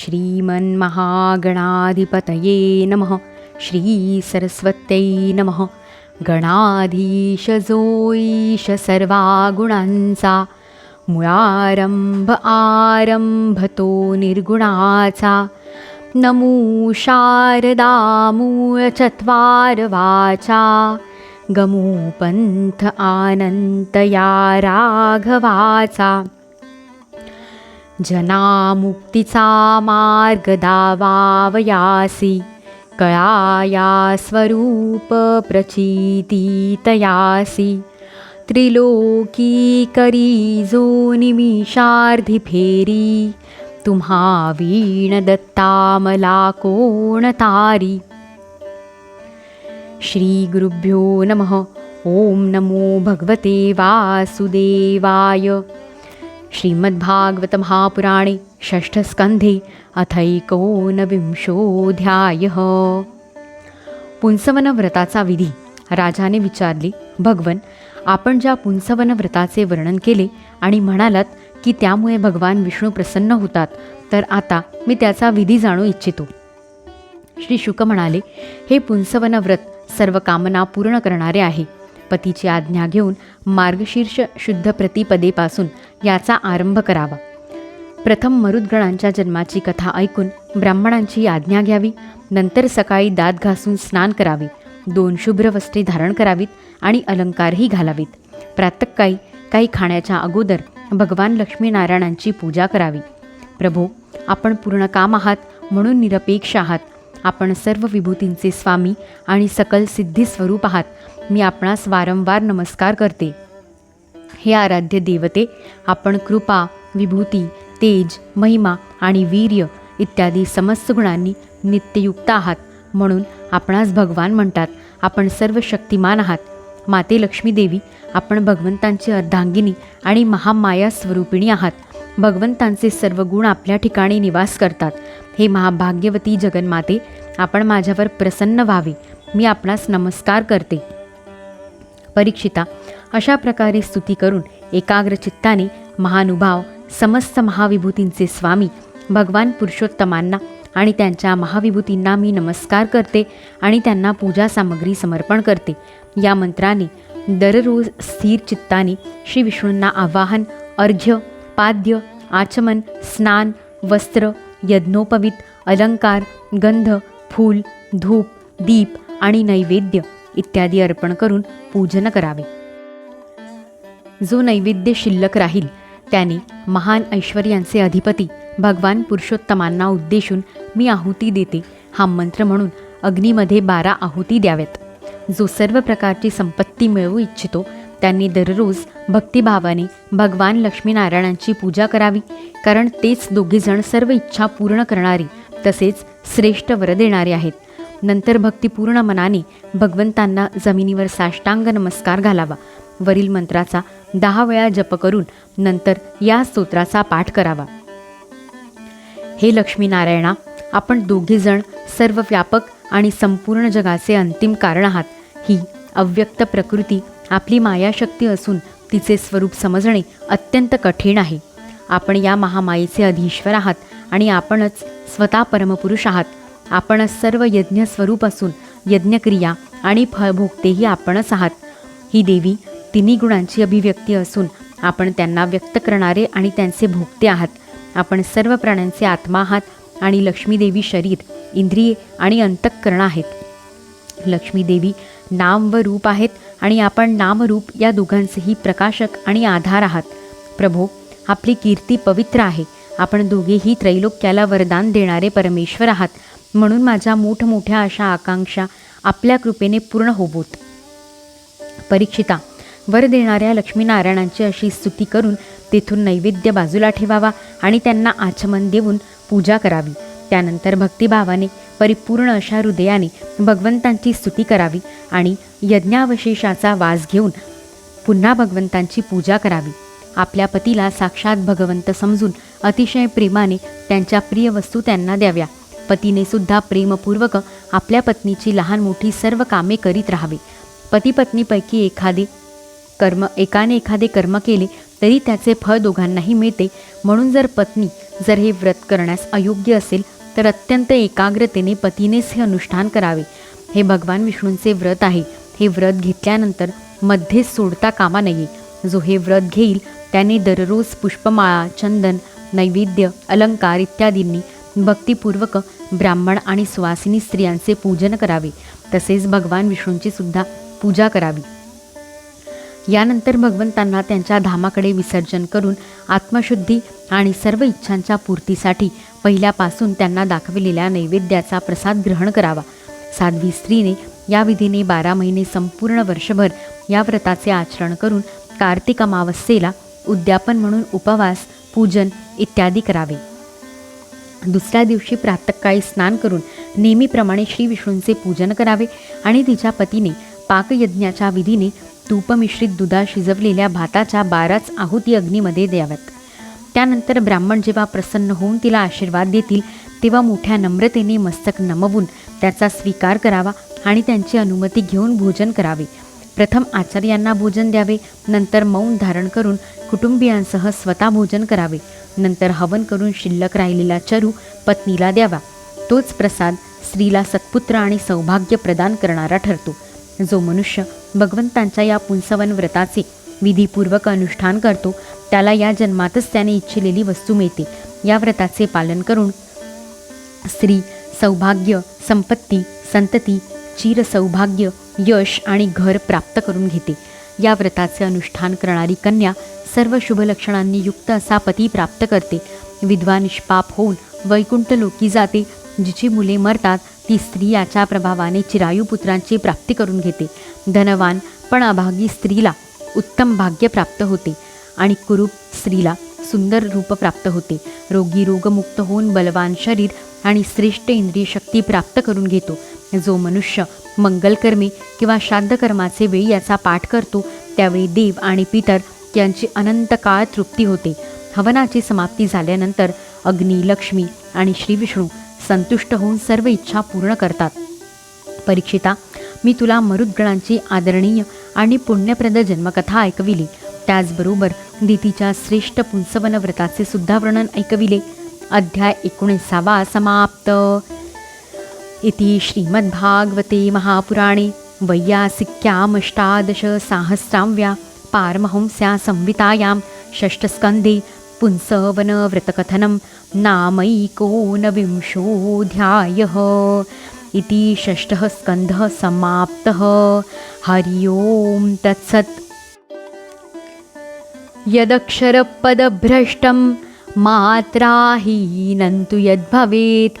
श्रीमन्महागणाधिपतये नमः। श्रीसरस्वत्यै नमः। गणाधीशजोईश सर्वागुणांचा सर्वा गुणांचा मुळारंभ आरंभतो निर्गुणाचा। नमो शारदा मूळ चत्वार वाचा गमो या राघवाचा जनामुक्तीचा मार्ग दावावयासी कळाया स्वरूप प्रचितीतयासी। त्रिलोकी करी जो निमिषार्धी फेरी तुम्हा वीण दत्ता मला कोण तारी श्री गुरुभ्यो नमः ओम नमो भगवते वासुदेवाय। श्रीमद्भागवत महापुराणे षष्ठस्कंधे अथैकोनविंशोऽध्यायः। पुंसवन व्रताचा विधी राजाने विचारली भगवन आपण ज्या पुंसवन व्रताचे वर्णन केले आणि म्हणालात की त्यामुळे भगवान विष्णू प्रसन्न होतात तर आता मी त्याचा विधी जाणू इच्छितो. श्री शुक म्हणाले हे पुंसवन व्रत सर्व कामना पूर्ण करणारे आहे. पतीची आज्ञा घेऊन मार्गशीर्ष शुद्ध प्रतिपदेपासून याचा आरंभ करावा. प्रथम मरुद्गणांच्या जन्माची कथा ऐकून ब्राह्मणांची आज्ञा घ्यावी नंतर सकाळी दात घासून स्नान करावे दोन शुभ्र वस्त्रे धारण करावीत आणि अलंकारही घालावीत. प्रातकाळी काही खाण्याच्या अगोदर भगवान लक्ष्मीनारायणांची पूजा करावी. प्रभो आपण पूर्ण काम आहात म्हणून निरपेक्ष आहात. आपण सर्व विभूतींचे स्वामी आणि सकल सिद्धी स्वरूप आहात. मी आपणास वारंवार नमस्कार करते. हे आराध्य देवते आपण कृपा विभूती तेज महिमा आणि वीर्य इत्यादी समस्त गुणांनी नित्ययुक्त आहात म्हणून आपणास भगवान म्हणतात आपण सर्व शक्तिमान आहात. माते लक्ष्मी देवी आपण भगवंतांची अर्धांगिनी आणि महामाया स्वरूपिणी आहात. भगवंतांचे सर्व गुण आपल्या ठिकाणी निवास करतात. हे महाभाग्यवती जगन्माते आपण माझ्यावर प्रसन्न व्हावे. मी आपणास नमस्कार करते. परीक्षिता. अशा प्रकारे स्तुती करून एकाग्र चित्ताने महानुभाव समस्त महाविभूतींचे स्वामी भगवान पुरुषोत्तमांना आणि त्यांच्या महाविभूतींना मी नमस्कार करते आणि त्यांना पूजा सामग्री समर्पण करते. या मंत्राने दररोज स्थिर चित्ताने श्री विष्णूंना आवाहन अर्घ्य पाद्य आचमन स्नान वस्त्र यज्ञोपवीत अलंकार गंध फूल धूप दीप आणि नैवेद्य इत्यादी अर्पण करून पूजन करावे. जो नैवेद्य शिल्लक राहील त्याने महान ऐश्वर्यांचे अधिपती भगवान पुरुषोत्तमांना उद्देशून मी आहुती देते हा मंत्र म्हणून अग्नीमध्ये बारा आहुती द्याव्यात. जो सर्व प्रकारची संपत्ती मिळवू इच्छितो त्यांनी दररोज भक्तिभावाने भगवान लक्ष्मीनारायणांची पूजा करावी कारण तेच दोघेजण सर्व इच्छा पूर्ण करणारी तसेच श्रेष्ठ वर देणारे आहेत. नंतर भक्तिपूर्ण मनाने भगवंतांना जमिनीवर साष्टांग नमस्कार घालावा. वरील मंत्राचा दहा वेळा जप करून नंतर या स्तोत्राचा पाठ करावा. हे लक्ष्मीनारायणा आपण दोघेजण सर्व व्यापक आणि संपूर्ण जगाचे अंतिम कारण आहात. ही अव्यक्त प्रकृती आपली मायाशक्ती असून तिचे स्वरूप समजणे अत्यंत कठीण आहे. आपण या महामायेचे अधीश्वर आहात आणि आपणच स्वतः परमपुरुष आहात. आपणच सर्व यज्ञ स्वरूप असून यज्ञक्रिया आणि फळभोगतेही आपणच आहात. ही देवी तिन्ही गुणांची अभिव्यक्ती असून आपण त्यांना व्यक्त करणारे आणि त्यांचे भोगते आहात. आपण सर्व प्राण्यांचे आत्मा आहात आणि लक्ष्मीदेवी शरीर इंद्रिये आणि अंतःकरण आहेत. लक्ष्मीदेवी नाम व रूप आहेत आणि आपण नामरूप या दोघांचेही प्रकाशक आणि आधार आहात. प्रभो आपली कीर्ती पवित्र आहे. आपण दोघेही त्रैलोक्याला वरदान देणारे परमेश्वर आहात. म्हणून माझ्या मोठमोठ्या अशा आकांक्षा आपल्या कृपेने पूर्ण होबोत. परीक्षिता वर देणाऱ्या लक्ष्मीनारायणांची अशी स्तुती करून तेथून नैवेद्य बाजूला ठेवावा आणि त्यांना आचमन देऊन पूजा करावी. त्यानंतर भक्तिभावाने परिपूर्ण अशा हृदयाने भगवंतांची स्तुती करावी आणि यज्ञावशेषाचा वास घेऊन पुन्हा भगवंतांची पूजा करावी. आपल्या पतीला साक्षात भगवंत समजून अतिशय प्रेमाने त्यांच्या प्रिय वस्तू त्यांना द्याव्या. पतीने सुद्धा प्रेमपूर्वक आपल्या पत्नीची लहान मोठी सर्व कामे करीत राहावे. पती पत्नीपैकी एखादे कर्म एकाने एखादे कर्म केले तरी त्याचे फळ दोघांनाही मिळते. म्हणून जर पत्नी जर हे व्रत करण्यास अयोग्य असेल तर अत्यंत एकाग्रतेने पतीनेच हे अनुष्ठान करावे. हे भगवान विष्णूंचे व्रत आहे. हे व्रत घेतल्यानंतर मध्येच सोडता कामा नये. जो हे व्रत घेईल त्याने दररोज पुष्पमाळा चंदन नैवेद्य अलंकार इत्यादींनी भक्तिपूर्वक ब्राह्मण आणि सुवासिनी स्त्रियांचे पूजन करावे. तसेच भगवान विष्णूंची सुद्धा पूजा करावी. यानंतर भगवंतांना त्यांच्या धामाकडे विसर्जन करून आत्मशुद्धी आणि सर्व इच्छांच्या पूर्तीसाठी पहिल्यापासून त्यांना दाखविलेल्या नैवेद्याचा प्रसाद ग्रहण करावा. साध्वी स्त्रीने या विधीने बारा महिने संपूर्ण वर्षभर या व्रताचे आचरण करून कार्तिक अमावस्येला उद्यापन म्हणून उपवास पूजन इत्यादी करावे. दुसऱ्या दिवशी प्रातकाळी स्नान करून नेहमीप्रमाणे श्री विष्णूंचे पूजन करावे आणि तिच्या पतीने पाकयज्ञाच्या विधीने तूपमिश्रित दुधा शिजवलेल्या भाताच्या बाराच आहुती अग्नीमध्ये द्याव्यात. त्यानंतर ब्राह्मण जेव्हा प्रसन्न होऊन तिला आशीर्वाद देतील तेव्हा मोठ्या नम्रतेने मस्तक नमवून त्याचा स्वीकार करावा आणि त्यांची अनुमती घेऊन भोजन करावे. प्रथम आचार्यांना भोजन द्यावे नंतर मौन धारण करून कुटुंबियांसह स्वतः भोजन करावे. नंतर हवन करून शिल्लक राहिलेला चरू पत्नीला द्यावा. तोच प्रसाद स्त्रीला सत्पुत्र आणि सौभाग्य प्रदान करणारा ठरतो. जो मनुष्य भगवंतांच्या या पुंसवन व्रताचे विधीपूर्वक अनुष्ठान करतो त्याला या जन्मातच त्याने इच्छिलेली वस्तू मिळते. या व्रताचे पालन करून स्त्री सौभाग्य संपत्ती संतती चिर सौभाग्य यश आणि घर प्राप्त करून घेते. या व्रताचे अनुष्ठान करणारी कन्या सर्व शुभ लक्षणांनी युक्त असा पती प्राप्त करते. विधवा निष्पाप होऊन वैकुंठ लोकी जाते जिची मुले मरतात ती स्त्री याच्या प्रभावाने चिरायू पुत्रांची प्राप्ती करून घेते. धनवान पण अभागी स्त्रीला उत्तम भाग्य प्राप्त होते आणि कुरूप स्त्रीला सुंदर रूप प्राप्त होते. रोगी रोगमुक्त होऊन बलवान शरीर आणि श्रेष्ठ इंद्रिय शक्ती प्राप्त करून घेतो. जो मनुष्य मंगलकर्मी किंवा श्राद्धकर्माचे वेळी याचा पाठ करतो त्यावेळी देव आणि पितर यांची अनंत काळ तृप्ती होते. हवनाची समाप्ती झाल्यानंतर अग्नी लक्ष्मी आणि श्रीविष्णू संतुष्ट होऊन सर्व इच्छा पूर्ण करतात. परीक्षिता मी तुला मरुद्गणांची आदरणीय आणि पुण्यप्रद जन्मकथा ऐकविली. त्याचबरोबर दितीच्या श्रेष्ठ पुंसवन व्रताचे सुद्धा वर्णन ऐकविले. अध्याय एकोणीसावा समाप्त. इति श्रीमद्भागवते महापुराणे वैयासिक्यामष्टादशसाहस्राव्या पारमहंस्या संहितायां षष्ठस्कन्धे पुंसवनव्रतकथनं नामैकोनविंशोऽध्यायः इति षष्ठः स्कन्धः समाप्तः। हरि ओं तत्सत्। यदक्षरपदभ्रष्टं मात्राहीनं तु यद्भवेत्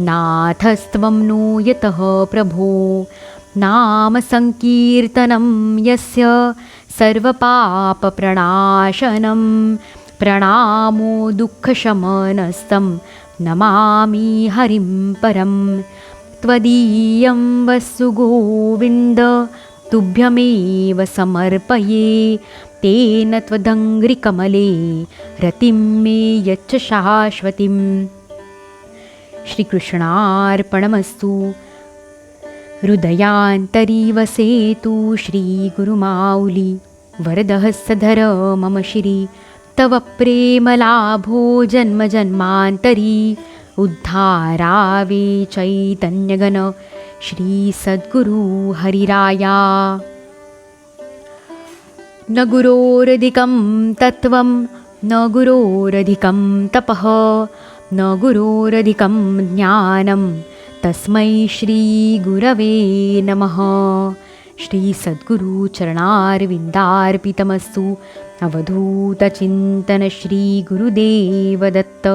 नाथस्त्वं नो यतः प्रभो नामसङ्कीर्तनं यस्य सर्वपापप्रणाशनं। प्रणामो दुःखशमनस्तं नमामि हरिं परं। त्वदीयं वस्तु गोविन्द तुभ्यमेव समर्पये। तेन त्वदङ्घ्रिकमले रतिं मे यच्च शाश्वतीम् श्रीकृष्णार्पणमस्तु। हृदयान्तरी वसेतु श्रीगुरुमाऊली वरदहस्तधर मम श्री तव प्रेमलाभो जन्मजन्मान्तरी उद्धारावे चैतन्यगन श्रीसद्गुरु हरिराया। न गुरोरधिकं तत्त्वं न गुरोरधिकं तपः। न गुरोरधिकं ज्ञानं। तस्मै श्रीगुरवे नमः। श्रीसद्गुरुचरणारविन्दार्पितमस्तु अवधूतचिन्तन श्रीगुरुदेवदत्त